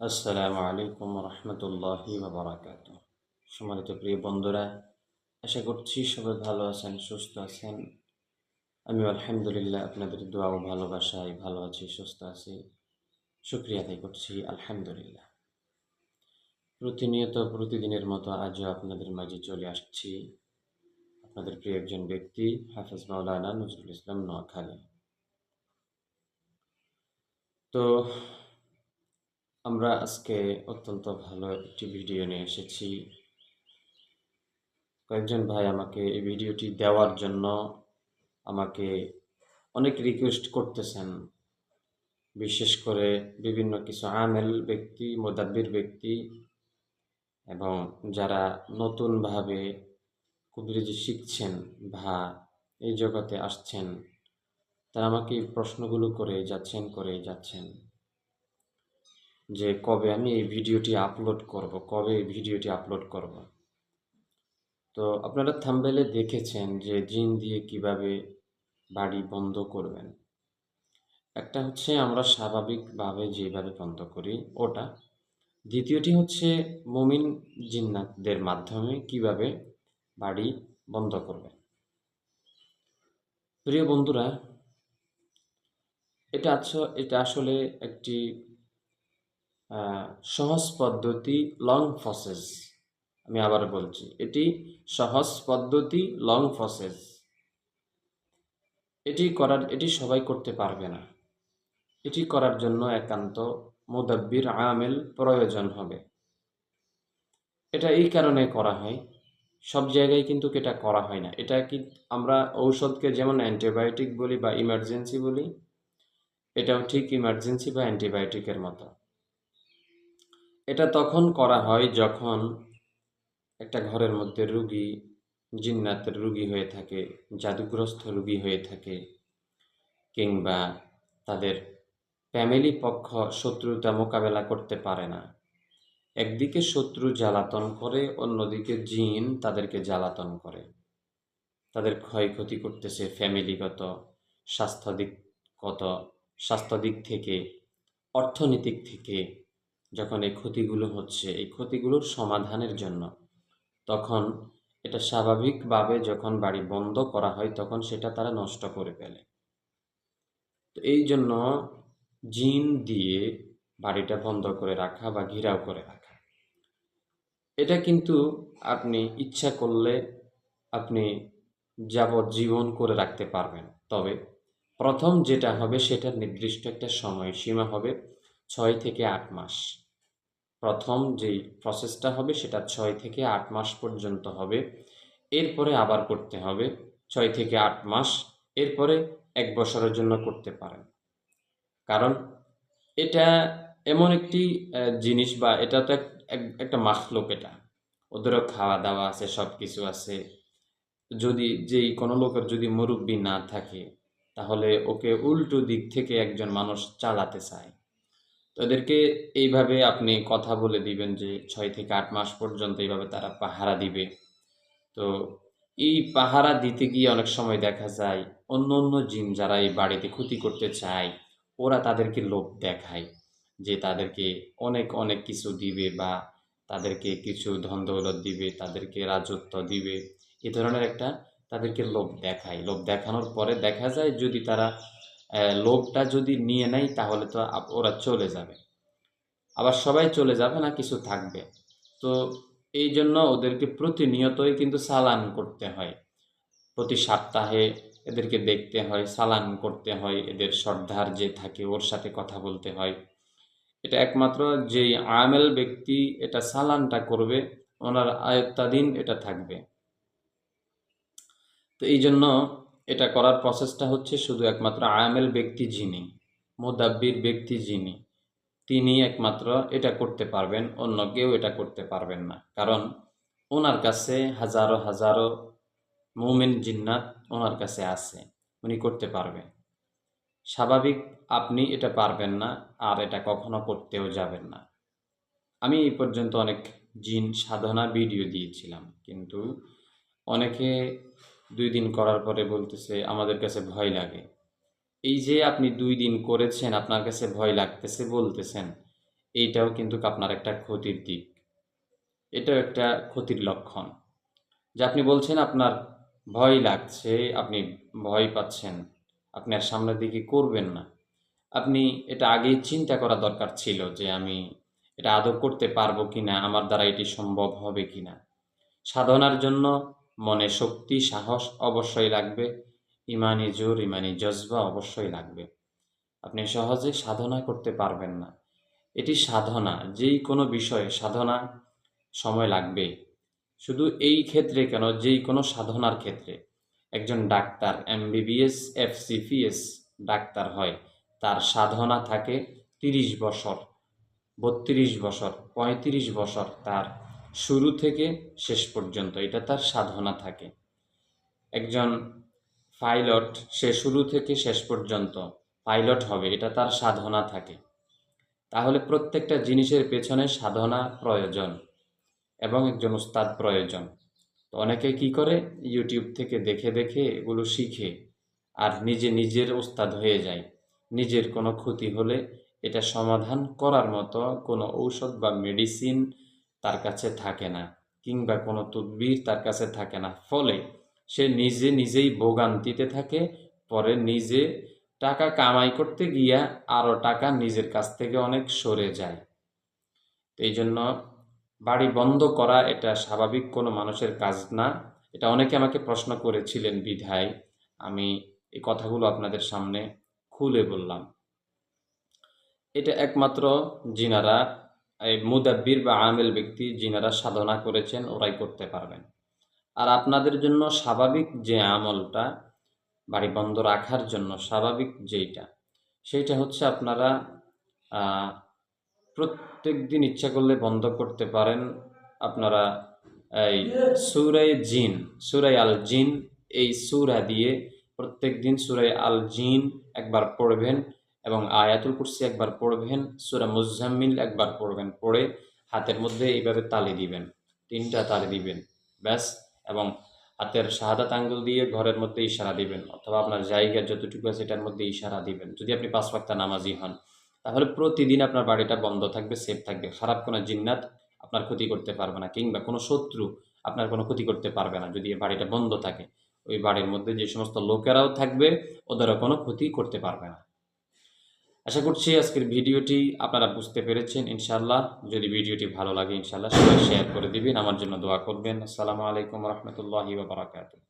আসসালামু আলাইকুম রহমতুল্লাহি বাবরাকাত সম্মানিত প্রিয় বন্ধুরা, আশা করছি সবাই ভালো আছেন, সুস্থ আছেন। আমি আলহামদুলিল্লাহ আপনাদের দোয়া ও ভালোবাসায় ভালো আছি, সুস্থ আছি। শুক্রিয়া আদায় করছি, আলহামদুলিল্লাহ। প্রতিনিয়ত প্রতিদিনের মতো আজও আপনাদের মাঝে চলে আসছি। আপনাদের প্রিয় একজন ব্যক্তি, হাফেজ মাওলানা নজরুল ইসলাম নোয়াখালী। তো আমরা আজকে অত্যন্ত ভালো একটি ভিডিও নিয়ে এসেছি। কয়েকজন ভাই আমাকে এই ভিডিওটি দেওয়ার জন্য আমাকে অনেক রিকোয়েস্ট করতেছেন। বিশেষ করে বিভিন্ন কিছু আমেল ব্যক্তি, মোদাব্বির ব্যক্তি এবং যারা নতুনভাবে কুবরিজি শিখছেন বা এই জগতে আসছেন, তারা আমাকে প্রশ্নগুলো করে যাচ্ছেন করে যাচ্ছেন। যে কবে আমি এই ভিডিওটি আপলোড করব, কবে এই ভিডিওটি আপলোড করব। তো আপনারা থাম্বেলে দেখেছেন যে জিন দিয়ে কীভাবে বাড়ি বন্ধ করবেন। একটা হচ্ছে আমরা স্বাভাবিকভাবে যেভাবে বন্ধ করি ওটা। দ্বিতীয়টি হচ্ছে মুমিন জিন্নাতদের মাধ্যমে কীভাবে বাড়ি বন্ধ করবেন। প্রিয় বন্ধুরা, এটা এটা আসলে একটি সহজ পদ্ধতি লং প্রসেস আমি আবার বলছি, এটি সহজ পদ্ধতি লং প্রসেস এটি করার, এটি সবাই করতে পারবে না। এটি করার জন্য একান্ত মুদাব্বির আমেল প্রয়োজন হবে। এটা এই কারণে করা হয়, সব জায়গায় কিন্তু এটা করা হয় না। এটা কি আমরা ঔষধকে যেমন অ্যান্টিবায়োটিক বলি বা ইমার্জেন্সি বলি, এটাও ঠিক ইমার্জেন্সি বা অ্যান্টিবায়োটিকের মতো। এটা তখন করা হয় যখন একটা ঘরের মধ্যে রুগী, জিন্নাতের রুগী হয়ে থাকে, জাদুগ্রস্ত রুগী হয়ে থাকে, কিংবা তাদের ফ্যামিলি পক্ষ শত্রুতা মোকাবেলা করতে পারে না। একদিকে শত্রু জ্বালাতন করে, অন্যদিকে জিন তাদেরকে জ্বালাতন করে। তাদের ক্ষয়ক্ষতি করতেছে ফ্যামিলিগত স্বাস্থ্য দিকগত স্বাস্থ্য দিক থেকে, অর্থনৈতিক থেকে যখন এই ক্ষতিগুলো হচ্ছে, এই ক্ষতিগুলোর সমাধানের জন্য, তখন এটা স্বাভাবিকভাবে যখন বাড়ি বন্ধ করা হয়, তখন সেটা তারা নষ্ট করে ফেলে। তো এই জন্য জিন দিয়ে বাড়িটা বন্ধ করে রাখা বা ঘিরাও করে রাখা, এটা কিন্তু আপনি ইচ্ছা করলে আপনি যাবজ্জীবন করে রাখতে পারবেন। তবে প্রথম যেটা হবে সেটার নির্দিষ্ট একটা সময় সীমা হবে, ছয় থেকে আট মাস। প্রথম যেই প্রসেসটা হবে সেটা ছয় থেকে আট মাস পর্যন্ত হবে। এরপরে আবার করতে হবে ছয় থেকে আট মাস। এরপরে এক বছরের জন্য করতে পারেন। কারণ এটা এমন একটি জিনিস বা এটা তো এক- এক- একটা মাখলোক এটা। ওদেরও খাওয়া দাওয়া আছে সব কিছু আছে। যদি যেই কোনো লোকের যদি মুরব্বি না থাকে, তাহলে ওকে উল্টো দিক থেকে একজন মানুষ চালাতে চায়। তো এদেরকে এইভাবে আপনি কথা বলে দিবেন যে ছয় থেকে আট মাস পর্যন্ত এইভাবে তারা পাহারা দিবে। তো এই পাহারা দিতে গিয়ে অনেক সময় দেখা যায় অন্য অন্য জিন যারা এই বাড়িতে ক্ষতি করতে চায়, ওরা তাদেরকে লোভ দেখায় যে তাদেরকে অনেক অনেক কিছু দিবে বা তাদেরকে কিছু ধন দৌলত দিবে, তাদেরকে রাজত্ব দিবে। এ ধরনের একটা তাদেরকে লোভ দেখায়। লোভ দেখানোর পরে দেখা যায় যদি তারা লোভটা যদি নিয়ে নেয়, তাহলে তো ওরা চলে যাবে। আবার সবাই চলে যাবে না, কিছু থাকবে। তো এই জন্য ওদেরকে প্রতিনিয়তই কিন্তু সালান করতে হয়। প্রতি সপ্তাহে এদেরকে দেখতে হয়, সালান করতে হয়, এদের সর্দার যে থাকে, ওর সাথে কথা বলতে হয়। এটা একমাত্র যেই আমেল ব্যক্তি এটা সালানটা করবে, ওনার আয়ত্তাধীন এটা থাকবে। তো এই জন্য এটা করার প্রসেসটা হচ্ছে শুধু একমাত্র আমেল ব্যক্তি যিনি, মুদাব্বির ব্যক্তি যিনি, তিনি একমাত্র এটা করতে পারবেন, অন্য কেউ এটা করতে পারবেন না। কারণ ওনার কাছে হাজারো হাজারো মুমিন জিন্নাত ওনার কাছে আছে, উনি করতে পারবেন স্বাভাবিক আপনি এটা পারবেন না, আর এটা কখনো করতেও যাবেন না। আমি এই পর্যন্ত অনেক জিন সাধনা ভিডিও দিয়েছিলাম, কিন্তু অনেকে দুই দিন করার পরে বলতেছে, আমাদের কাছে ভয় লাগে। এই যে আপনি দুই দিন করেছেন, আপনার কাছে ভয় লাগতেছে বলতেছেন, এইটাও কিন্তু আপনার একটা ক্ষতির দিক। এটাও একটা ক্ষতির লক্ষণ। যে আপনি বলছেন, আপনার ভয় লাগছে, আপনি ভয় পাচ্ছেন, আপনি আর সামনের দিকে করবেন না। আপনি এটা আগেই চিন্তা করা দরকার ছিল যে আমি এটা আদৌ করতে পারব কি না আমার দ্বারা এটি সম্ভব হবে কি না সাধনার জন্য মনে শক্তি, সাহস অবশ্যই লাগবে। ইমানি জোর, ইমানি জজবা অবশ্যই লাগবে। আপনি সহজে সাধনা করতে পারবেন না। এটি সাধনা, যেই কোনো বিষয়ে সাধনা সময় লাগবে। শুধু এই ক্ষেত্রে কেন, যেই কোনো সাধনার ক্ষেত্রে। একজন ডাক্তার, এমবিবিএস এফসিপিএস ডাক্তার হয়। তার সাধনা থাকে তিরিশ বছর, বত্রিশ বছর, পঁয়ত্রিশ বছর তার শুরু থেকে শেষ পর্যন্ত, এটা তার সাধনা থাকে। একজন পাইলট, সে শুরু থেকে শেষ পর্যন্ত পাইলট হবে, এটা তার সাধনা থাকে। তাহলে প্রত্যেকটা জিনিসের পেছনে সাধনা প্রয়োজন এবং একজন উস্তাদ প্রয়োজন। তো অনেকে কি করে? ইউটিউব থেকে দেখে দেখে এগুলো শিখে আর নিজে নিজের উস্তাদ হয়ে যায়। নিজের কোনো ক্ষতি হলে এটা সমাধান করার মতো কোনো ঔষধ বা মেডিসিন তার কাছে থাকে না, কিংবা কোনো তদবির তার কাছে থাকে না। ফলে সে নিজে নিজেই ভোগান্তিতে থাকে, পরে নিজে টাকা কামাই করতে গিয়া আরও টাকা নিজের কাছ থেকে অনেক সরে যায়। এই জন্য বাড়ি বন্ধ করা এটা স্বাভাবিক, কোনো মানুষের কাজ না। এটা অনেকে আমাকে প্রশ্ন করেছিলেন, বিধায়। আমি এই কথাগুলো আপনাদের সামনে খুলে বললাম। এটা একমাত্র জিনারা এই মুদাব্বির বা আমেল ব্যক্তি জিনারা সাধনা করেছেন, ওরাই করতে পারবেন। আর আপনাদের জন্য স্বাভাবিক যে আমলটা, বাড়ি বন্ধ রাখার জন্য স্বাভাবিক যেইটা, সেইটা হচ্ছে আপনারা প্রত্যেক দিন ইচ্ছা করলে বন্ধ করতে পারেন। আপনারা এই সুরাই জিন সুরাই আল জিন, এই সুরা দিয়ে প্রত্যেক দিন সুরাই আল জিন একবার পড়বেন। এবং আয়াতুল কুরসি একবার পড়বেন, সুরা মুজাম্মিল একবার পড়বেন, পড়ে হাতের মধ্যে এইভাবে তালি দিবেন, তিনটা তালি দিবেন, ব্যাস, এবং হাতের শাহাদাত আঙ্গুল দিয়ে ঘরের মধ্যে ইশারা দিবেন, অথবা আপনার জায়গা যতটুকু আছে এটার মধ্যে ইশারা দিবেন, যদি আপনি পাঁচ ওয়াক্ত নামাজি হন, তাহলে প্রতিদিন আপনার বাড়িটা বন্ধ থাকবে সেফ থাকবে খারাপ কোনো জিন্নাত আপনার ক্ষতি করতে পারবে না, কিংবা কোনো শত্রু আপনার কোনো ক্ষতি করতে পারবে না, যদি বাড়িটা বন্ধ থাকে, ওই বাড়ির মধ্যে যে সমস্ত লোকেরাও থাকবে, ওদেরও কোনো ক্ষতি করতে পারবে না। আশা করছি আজকের ভিডিওটি আপনারা বুঝতে পেরেছেন ইনশাল্লাহ যদি ভিডিওটি ভালো লাগে ইনশাল্লাহ সবাই শেয়ার করে দিবেন। আমার জন্য দোয়া করবেন। আসসালামু আলাইকুম রহমতুল্লাহি বারাকাতুহ।